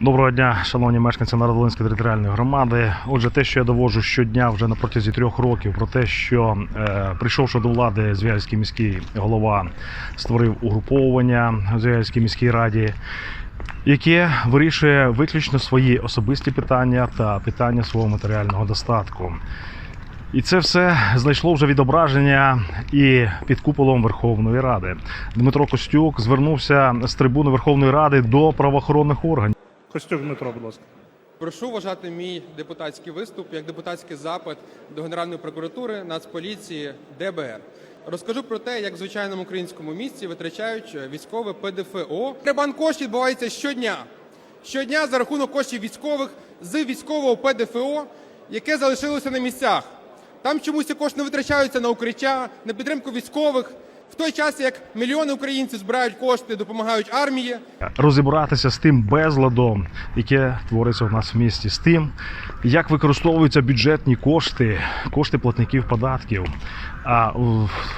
Доброго дня, шановні мешканці Народолинської територіальної громади. Отже, те, що я довожу щодня вже на протязі трьох років, про те, що е, прийшовши до влади, Зв'язький міський голова створив угруповування в Зв'язькій міській раді, яке вирішує виключно свої особисті питання та питання свого матеріального достатку. І це все знайшло вже відображення і під куполом Верховної Ради. Дмитро Костюк звернувся з трибуни Верховної Ради до правоохоронних органів. Костюк Дмитро, будь ласка. Прошу вважати мій депутатський виступ як депутатський запит до Генеральної прокуратури, Нацполіції, ДБР. Розкажу про те, як в звичайному українському місті витрачають військове ПДФО. Ребан коштів відбувається щодня. Щодня за рахунок коштів військових з військового ПДФО, яке залишилося на місцях. Там чомусь кошти не витрачаються на укриття, на підтримку військових. В той час як мільйони українців збирають кошти, допомагають армії, розібратися з тим безладом, яке твориться в нас в місті, з тим, як використовуються бюджетні кошти, кошти платників податків. А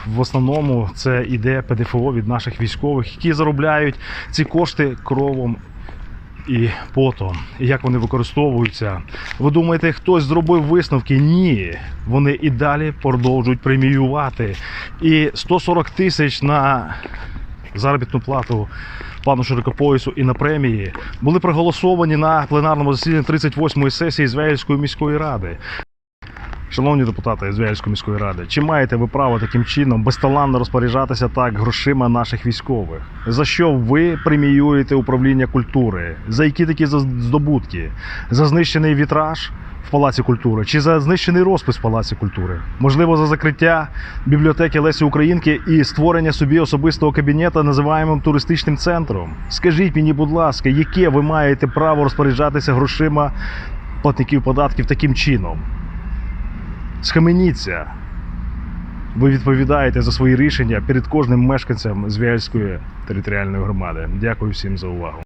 в основному це іде ПДФО від наших військових, які заробляють ці кошти кровом. І потом, і як вони використовуються. Ви думаєте, хтось зробив висновки? Ні. Вони і далі продовжують преміювати. І 140 тисяч на заробітну плату пану Широкопоясу і на премії були проголосовані на пленарному засіданні 38-ї сесії Ізраїльської міської ради. Шановні депутати Звягільської міської ради, чи маєте ви право таким чином безталанно розпоряджатися так грошима наших військових? За що ви преміюєте управління культури? За які такі здобутки? За знищений вітраж в Палаці культури чи за знищений розпис в Палаці культури? Можливо, за закриття бібліотеки Лесі Українки і створення собі особистого кабінету, називаємо туристичним центром. Скажіть мені, будь ласка, яке ви маєте право розпоряджатися грошима платників податків таким чином? Схаменіться. Ви відповідаєте за свої рішення перед кожним мешканцем Зв'язької територіальної громади. Дякую всім за увагу.